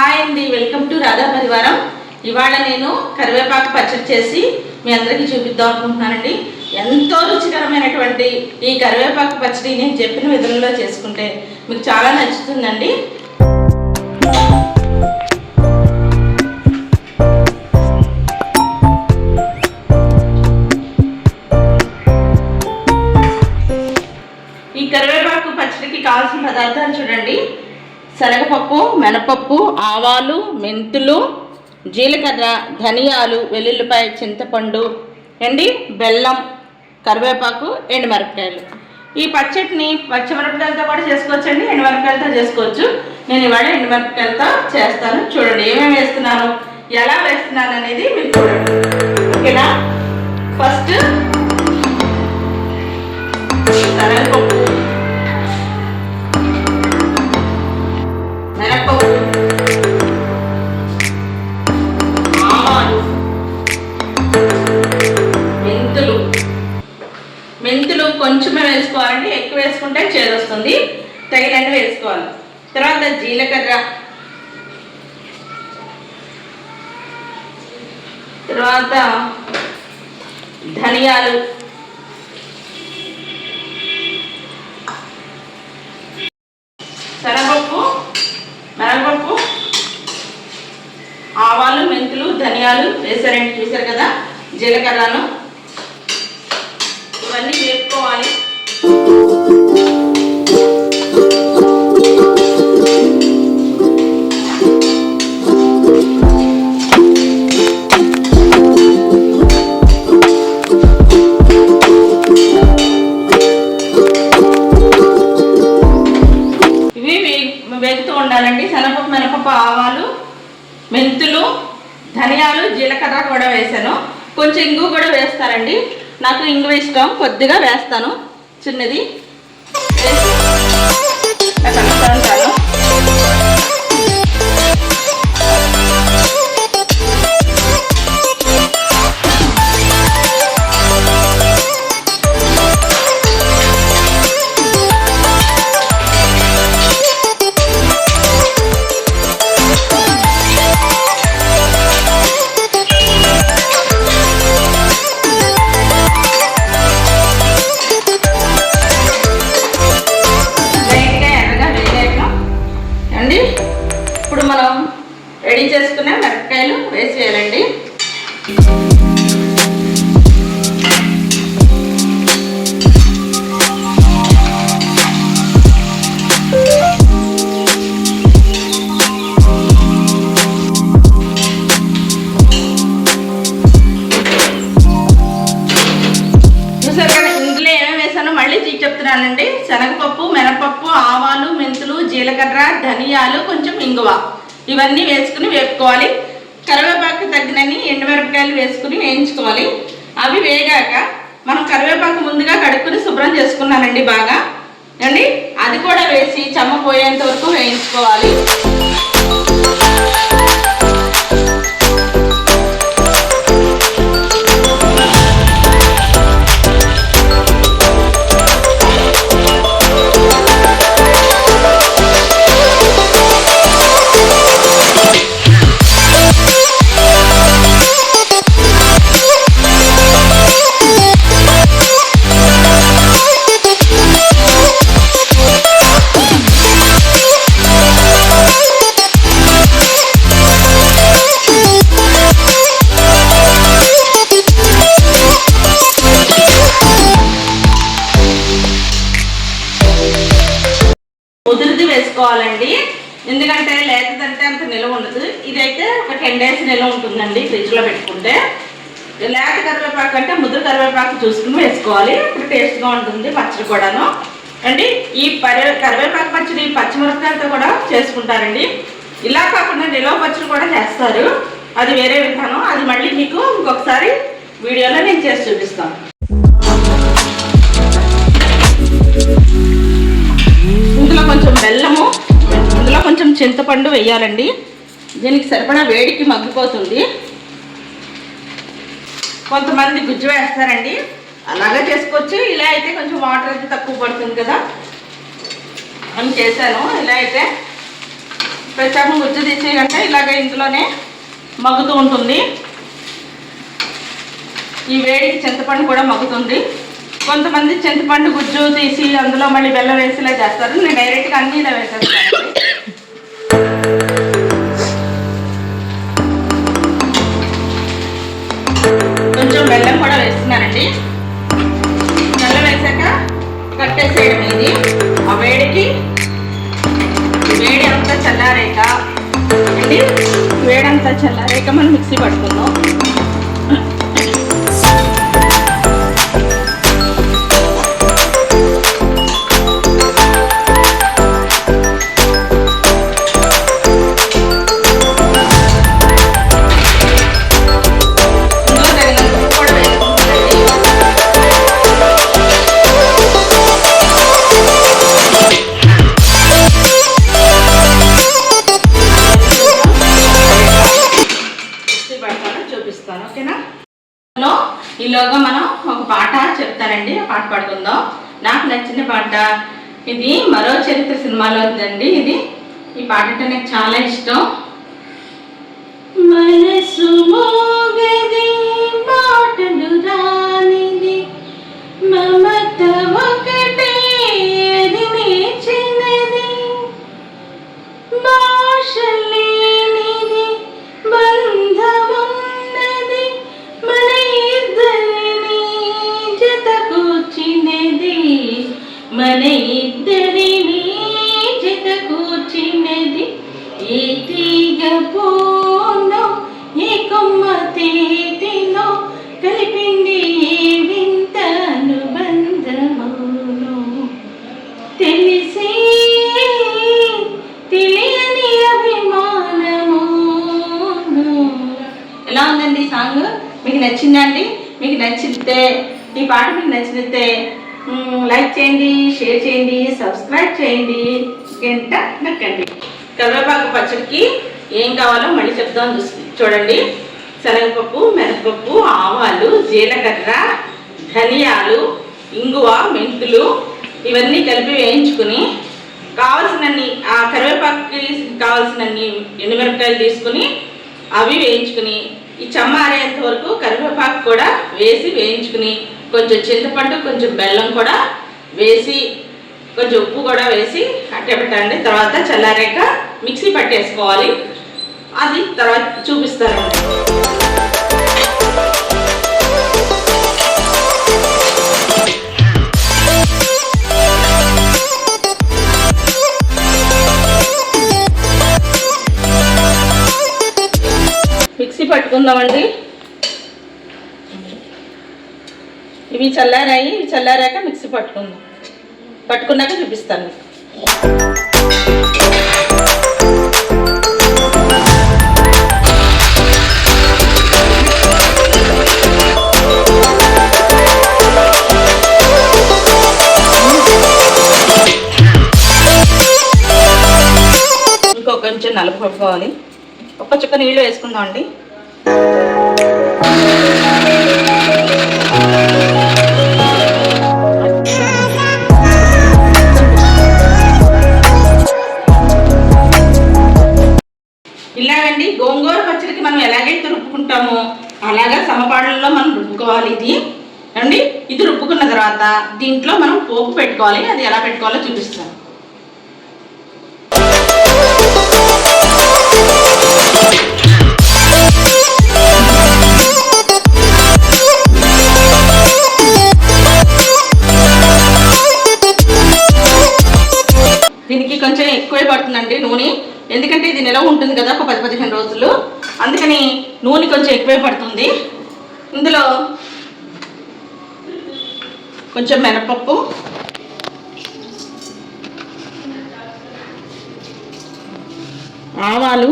Hi అండి welcome to Radha పరివారం ఇవాళ నేను కరివేపాకు పచ్చడి చేసి మీ అందరికీ చూపిద్దాం అనుకుంటున్నానండి. ఎంతో రుచికరమైనటువంటి ఈ కరివేపాకు పచ్చడి నేను చెప్పిన విధంలో చేసుకుంటే మీకు చాలా నచ్చుతుందండి. శనగపప్పు మినపప్పు ఆవాలు మెంతులు జీలకర్ర ధనియాలు వెల్లుల్లిపాయ చింతపండు ఎండి బెల్లం కరివేపాకు ఎండుమిరపకాయలు ఈ పచ్చడిని పచ్చిమిరపకాయలతో కూడా చేసుకోవచ్చండి ఎండుమిరపకాయలతో చేసుకోవచ్చు. నేను ఇవాళ ఎండుమిరపకాయలతో చేస్తాను. చూడండి ఏమేమి వేస్తున్నాను ఎలా వేస్తున్నాను అనేది మీరు చూడండి. ఓకేనా? ఫస్ట్ శనగపప్పు. కొంచెమే వేసుకోవాలండి ఎక్కువ వేసుకుంటే చేదొస్తుంది తగినట్టు వేసుకోవాలి. తర్వాత జీలకర్ర. తర్వాత ధనియాలు. శనగపప్పు మినపప్పు ఆవాలు మెంతులు ధనియాలు వేసారండి చూసారు కదా? జీలకర్రను. ఇవన్నీ వేపుకోవాలి ఇవి వే- వేగుతూ ఉండాలండి. శనగపప్పు మినపప్పు ఆవాలు మెంతులు ధనియాలు జీలకర్ర కూడా వేసాను. కొంచెం ఇంగు కూడా వేస్తారండి. నాకు ఇంగు ఇష్టం కొద్దిగా వేస్తాను. చిన్నది. వేస్తాను. తీసి శనగపప్పు మినపప్పు ఆవాలు మెంతులు జీలకర్ర ధనియాలు కొంచెం ఇంగువ. ఇవన్నీ వేసుకుని వేపుకోవాలి. కరివేపాకు తగ్గినన్ని ఎండుమిరపకాయలు వేసుకుని వేయించుకోవాలి. అవి వేగాక మనం కరివేపాకు ముందుగా కడుక్కుని శుభ్రం చేసుకున్నానండి బాగా. అండి అది కూడా వేసి చమ్మ పోయేంత వరకు వేయించుకోవాలి. పెట్టుకోవాలండి. ఎందుకంటే లేతదంటే అంత నిల్వ ఉండదు. ఇదైతే ఒక టెన్ డేస్ నిల్వ ఉంటుందండి ఫ్రిడ్జ్లో పెట్టుకుంటే. లేత కరివేపాకు అంటే ముద్ర కరివేపాకు చూసుకుని వేసుకోవాలి. ఇప్పుడు టేస్ట్గా ఉంటుంది పచ్చడి కూడాను. అండి ఈ పరి కరివేపాకు పచ్చడి పచ్చిమిరపకాయలతో కూడా చేసుకుంటారండి. ఇలా కాకుండా నిల్వ పచ్చడి కూడా చేస్తారు. అది వేరే విధానం. అది మళ్ళీ మీకు ఇంకొకసారి వీడియోలో నేను చేసి చూపిస్తాను. చింతపండు వేయాలండి. దీనికి సరిపడా వేడికి మగ్గిపోతుంది. కొంతమంది గుజ్జు వేస్తారండి. అలాగే చేసుకోవచ్చు. ఇలా అయితే కొంచెం వాటర్ అయితే తక్కువ పడుతుంది కదా. అని చేశాను. ఇలా అయితే ప్రత్యేకం గుజ్జు తీసేయంటే ఇలాగ ఇందులోనే మగ్గుతూ ఉంటుంది. ఈ వేడికి చింతపండు కూడా మగ్గుతుంది. కొంతమంది చింతపండు గుజ్జు తీసి అందులో మళ్ళీ బెల్లం వేసి ఇలా చేస్తారు. నేను డైరెక్ట్గా అన్నీ ఇలా వేసేస్తాను వేయాలండి నల్ల వేసాక కట్టేసేయడం ఇది. ఆ వేడికి వేడి అంతా చల్లారేక అండి వేడంతా చల్లారేక మనం మిక్సీ పట్టుకుందాం. ఇది మరో చరిత్ర సినిమాలో ఉందండి. ఇది ఈ పాట అంటే నాకు చాలా ఇష్టం. మనసు మోగది ఏ తీగ పూనో ఏ కొమ్మ తేటినో కలిపింది ఏ వింత అనుబంధమును తెలిసి తెలియని అభిమానము ఎలా ఉందండి సాంగ్? మీకు నచ్చిందండి? మీకు నచ్చితే ఈ పాట మీకు నచ్చితే లైక్ చేయండి షేర్ చేయండి సబ్స్క్రైబ్ చేయండి. గంట నొక్కండి. కరివేపాకు పచ్చడికి ఏం కావాలో మళ్ళీ చెప్దాం చూసి చూడండి. శనగపప్పు మినపప్పు ఆవాలు జీలకర్ర ధనియాలు ఇంగువ మెంతులు ఇవన్నీ కలిపి వేయించుకుని కావాల్సినన్ని ఆ కరివేపాకుకి కావలసినన్ని ఎండుమిరపకాయలు తీసుకుని అవి వేయించుకుని ఈ చమ్మారేంత వరకు కరివేపాకు కూడా వేసి వేయించుకుని కొంచెం చింతపండు కొంచెం బెల్లం కూడా వేసి కొంచెం ఉప్పు కూడా వేసి అట్టే పెట్టండి. తర్వాత చల్లారాక మిక్సీ పట్టేసుకోవాలి. అది తర్వాత చూపిస్తాను. మిక్సీ పట్టుకుందామండి. ఇవి చల్లారాయి ఇవి చల్లారాక మిక్సీ పట్టుకుందాం. పట్టుకున్నాక చూపిస్తాను మీకు. ఇంకో కొంచెం నలుపుకోవాలి ఒక్క చుక్క నీళ్ళు వేసుకుందాం అండి గోంగూర పచ్చడికి మనం ఎలాగైతే రుబ్బుకుంటామో అలాగా సమపాడల్లో మనం రుబ్బుకోవాలి ఇది. అండి ఇది రుబ్బుకున్న తర్వాత దీంట్లో మనం పోపు పెట్టుకోవాలి. అది ఎలా పెట్టుకోవాలో చూపిస్తాను. కొంచెం పడుతుందండి నూనె. ఎందుకంటే ఇది నిలవ ఉంటుంది కదా ఒక పది పదిహేను రోజులు. అందుకని నూనె కొంచెం ఎక్కువే పడుతుంది. ఇందులో కొంచెం మినపప్పు. ఆవాలు.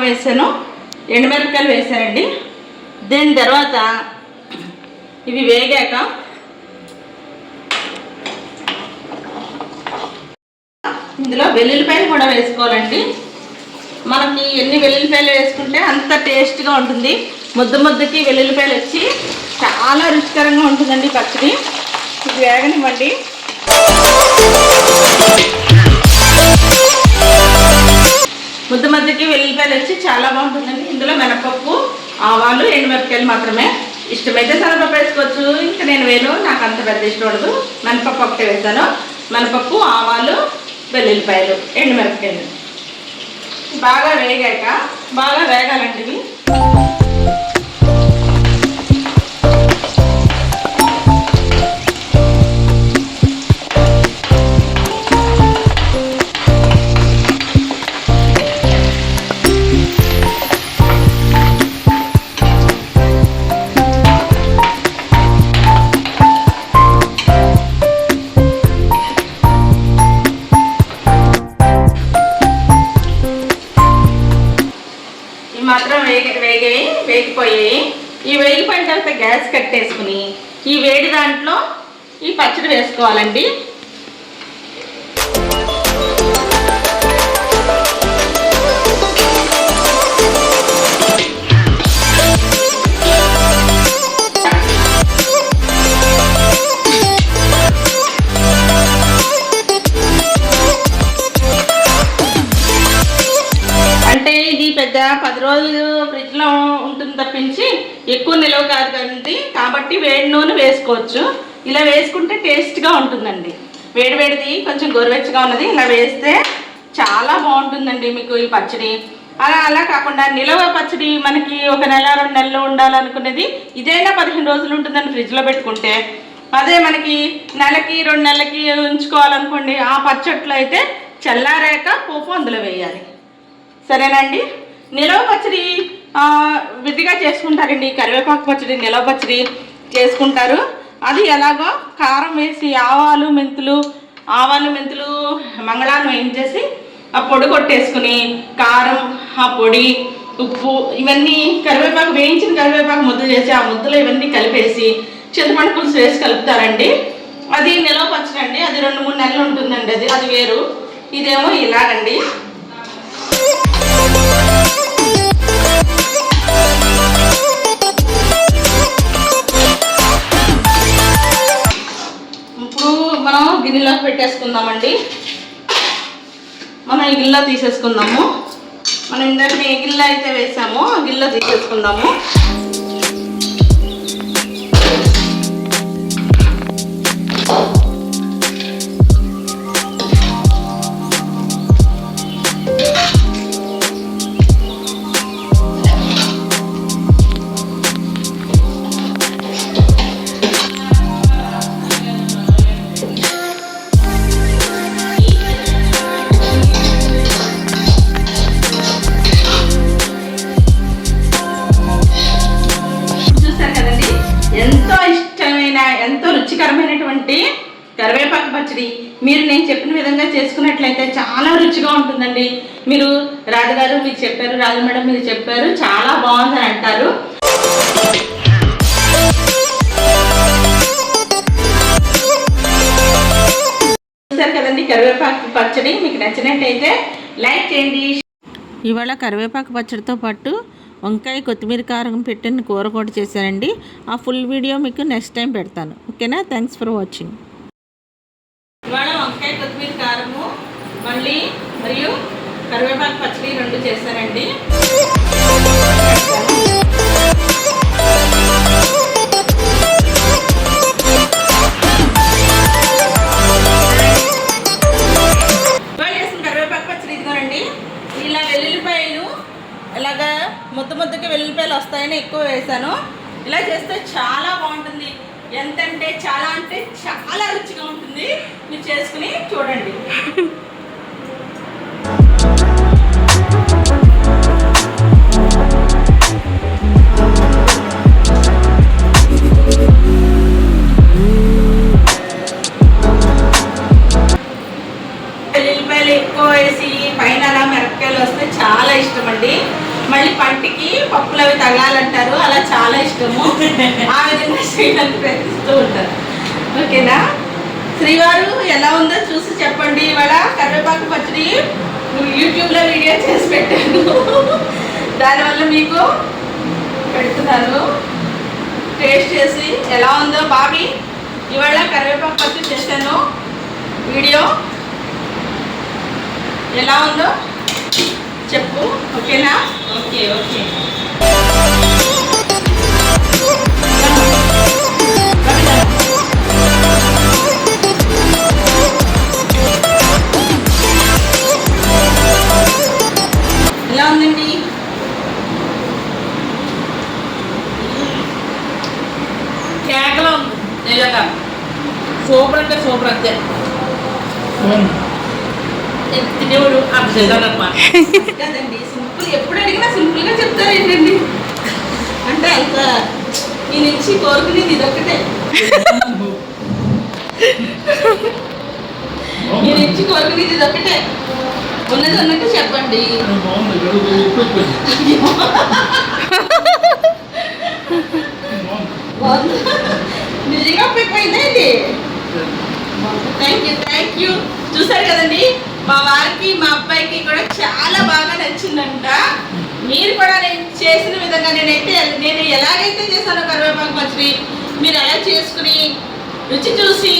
వేసాను. ఎండుమిరపకాయలు వేసానండి. దీని తర్వాత ఇవి వేగాక. ఇందులో వెల్లుల్లిపాయలు కూడా వేసుకోవాలండి. మనకి ఎన్ని వెల్లుల్లిపాయలు వేసుకుంటే అంత టేస్ట్గా ఉంటుంది. ముద్ద ముద్దకి వెల్లుల్లిపాయలు వచ్చి చాలా రుచికరంగా ఉంటుందండి పచ్చడి. ఇది వేగనివ్వండి. ముద్ద మధ్యకి వెల్లిపాయలు వచ్చి చాలా బాగుంటుందండి. ఇందులో మినపప్పు ఆవాలు ఎండుమిరపకాయలు మాత్రమే. ఇష్టమైతే శనగపప్పు వేసుకోవచ్చు ఇంకా నేను వేను నాకు అంత పెద్ద ఇష్టం ఉండదు. మినపప్పు ఒకటే వేసాను. మినపప్పు ఆవాలు వెల్లుల్లిపాయలు ఎండుమిరపకాయలు. బాగా వేగాక బాగా వేగాలండి మాత్రం వేగి వేగాయి వేగిపోయాయి. ఈ వేగిపోయిన తర్వాత గ్యాస్ కట్టేసుకుని ఈ వేడి దాంట్లో ఈ పచ్చడి వేసుకోవాలండి. రోజులు ఫ్రిడ్జ్లో ఉంటుంది తప్పించి ఎక్కువ నిలవ కాదు కదండి. కాబట్టి వేడి నూనె వేసుకోవచ్చు. ఇలా వేసుకుంటే టేస్ట్గా ఉంటుందండి. వేడివేడిది కొంచెం గోరువెచ్చగా ఉన్నది ఇలా వేస్తే చాలా బాగుంటుందండి మీకు ఈ పచ్చడి. అలా అలా కాకుండా నిలవ పచ్చడి మనకి ఒక నెల రెండు నెలలు ఉండాలనుకునేది ఇదైనా పదిహేను రోజులు ఉంటుందండి ఫ్రిడ్జ్లో పెట్టుకుంటే. అదే మనకి నెలకి రెండు నెలలకి ఉంచుకోవాలనుకోండి ఆ పచ్చట్లో అయితే చల్లారాక పోపు అందులో వేయాలి. సరేనండి నిలవ పచ్చడి విడిగా చేసుకుంటారండి. కరివేపాకు పచ్చడి నిలవ పచ్చడి చేసుకుంటారు. అది ఎలాగో కారం వేసి ఆవాలు మెంతులు ఆవాలు మెంతులు మంగళాలు వేయించేసి ఆ పొడి కొట్టేసుకుని కారం ఆ పొడి ఉప్పు ఇవన్నీ కరివేపాకు వేయించిన కరివేపాకు ముద్ద చేసి ఆ ముద్దలో ఇవన్నీ కలిపేసి చింతపండు పులుసు వేసి కలుపుతారండి. అది నిలవ పచ్చడి అండి అది రెండు మూడు నెలలు ఉంటుందండి. అది అది వేరు. ఇదేమో ఇలాగండి. పెట్టేసుకుందామండి. మనం ఈ గిన్నెలో తీసేసుకుందాము. మనం ఇందాక ఏ అయితే వేసామో ఆ గిన్నెలో తీసేసుకుందాము. రుచిగా ఉంటుందండి. మీరు రాజుగారు మీరు చెప్పారు రాజు మేడం మీరు చెప్పారు చాలా బాగుందని అంటారు. చూసారు కదండి కరివేపాకు పచ్చడి మీకు నచ్చినట్టయితే లైక్ చేయండి. ఇవాళ కరివేపాకు పచ్చడితో పాటు వంకాయ కొత్తిమీర కారం పెట్టిన కూర కూడా చేశానండి. ఆ ఫుల్ వీడియో మీకు నెక్స్ట్ టైం పెడతాను. ఓకేనా? థ్యాంక్స్ ఫర్ వాచింగ్ ఇవాళ వంకాయ కొత్తిమీర కారము మళ్ళీ మరియు కరివేపాకు పచ్చడి రెండు చేశానండి వేసి పైన అలా మిరపకాయలు వస్తే చాలా ఇష్టం అండి మళ్ళీ పంటికి పప్పులు అవి తగాలంటారు అలా చాలా ఇష్టము. ఆ విధంగా చేయడానికి ప్రయత్నిస్తూ ఉంటారు. ఓకేనా? శ్రీవారు ఎలా ఉందో చూసి చెప్పండి. ఇవాళ కరివేపాకు పచ్చడి యూట్యూబ్లో వీడియో చేసి పెట్టాను. దానివల్ల మీకు పెడుతున్నాను టేస్ట్ చేసి ఎలా ఉందో బాబీ ఇవాళ కరివేపాకు పచ్చడి చేశాను వీడియో ఎలా ఉందో చెప్పు. ఓకేనా? Okay okay. ఎలా ఉందండి? కేకలో ఉంది. నిజంగా సూపర్ అంటే సూపర్ అంతే. తినేవాడు అర్థం కదండి సింపుల్ ఎప్పుడు అడిగినా సింపుల్గా చెప్తారు ఏంటండి అంటే అంత నీ నుంచి కోరుకునేది ఇదొక్కటే. నీ నుంచి కోరుకునేది ఇదొక్కటే. ఉన్నది ఉన్నట్టు చెప్పండి. నిజంగా పెట్టిపోయిందా ఇది? థ్యాంక్ యూ థ్యాంక్ యూ చూసారు కదండి? మా వారికి మా అబ్బాయికి కూడా చాలా బాగా నచ్చిందంట. మీరు కూడా నేను చేసిన విధంగా నేనైతే నేను ఎలాగైతే చేశానో కరివేపాకు పచ్చడి మీరు ఎలా చేసుకుని రుచి చూసి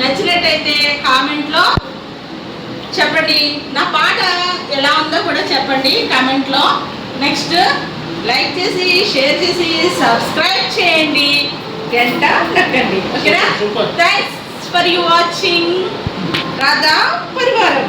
నచ్చినట్టయితే కామెంట్లో చెప్పండి. నా పాట ఎలా ఉందో కూడా చెప్పండి కామెంట్లో. నెక్స్ట్ లైక్ చేసి షేర్ చేసి సబ్స్క్రైబ్ చేయండి. గంట నొక్కండి ఓకేనా. Thanks for you watching Radha పరివారం.